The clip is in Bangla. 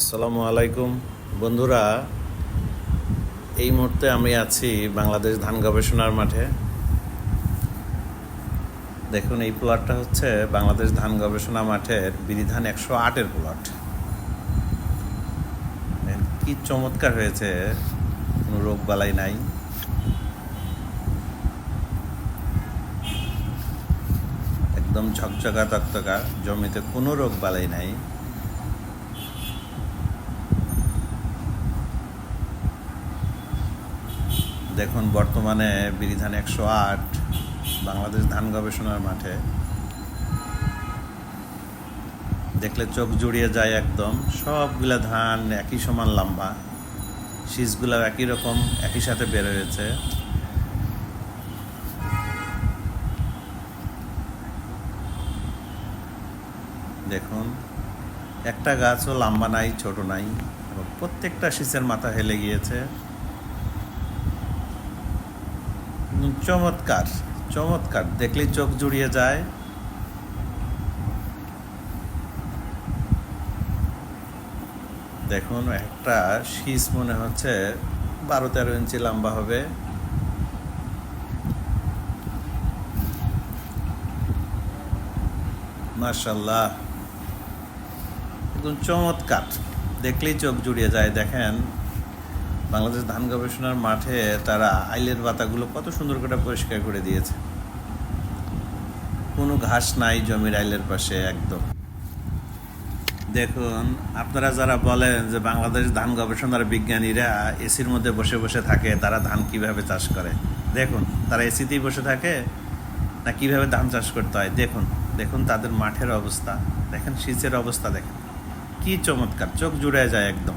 আসসালামু আলাইকুম। বন্ধুরা, এই মুহূর্তে আমি আছি বাংলাদেশ ধান গবেষণার মাঠে। দেখুন, এই প্লটটা হচ্ছে বাংলাদেশ ধান গবেষণা মাঠের বিধিধান একশো আটের প্লট। কি চমৎকার হয়েছে, কোনো রোগ বালাই নাই। একদম ঝকঝকা তকতকা, জমিতে কোনো রোগ বালাই নাই। দেখুন, বর্তমানে বিরিধান একশো আট, বাংলাদেশ ধান গবেষণার মাঠে। দেখলে চোখ জুড়িয়ে যায় একদম, সবগুলা ধান একই সমান লম্বা শীষগুলো একই রকম, একই সাথে বের হয়েছে। দেখুন, একটা গাছও লম্বা নাই, ছোট নাই, এবং প্রত্যেকটা শীষের মাথা হেলে গিয়েছে একদম চমৎকার চমৎকার। দেখলেই চোখ জুড়িয়ে যায়। দেখুন, একটা শীষ মনে হচ্ছে বারো তেরো ইঞ্চি লম্বা হবে। মার্শাল্লাহ একদম চমৎকার। দেখলেই চোখ জুড়িয়ে যায়, দেখেন। বাংলাদেশ ধান গবেষণার মাঠে তারা আইলের পাতাগুলো কত সুন্দর করে পরিষ্কার করে দিয়েছে। কোনো ঘাস নাই জমির আইলের পাশে একদম। দেখুন, আপনারা যারা বলেন যে বাংলাদেশ ধান গবেষণার বিজ্ঞানীরা এসির মধ্যে বসে বসে থাকে, তারা ধান কীভাবে চাষ করে? দেখুন, তারা এসিতেই বসে থাকে না কীভাবে ধান চাষ করতে হয়? দেখুন দেখুন তাদের মাঠের অবস্থা। দেখেন, শীতের অবস্থা দেখেন। কি চমৎকার, চোখ জুড়ে যায় একদম।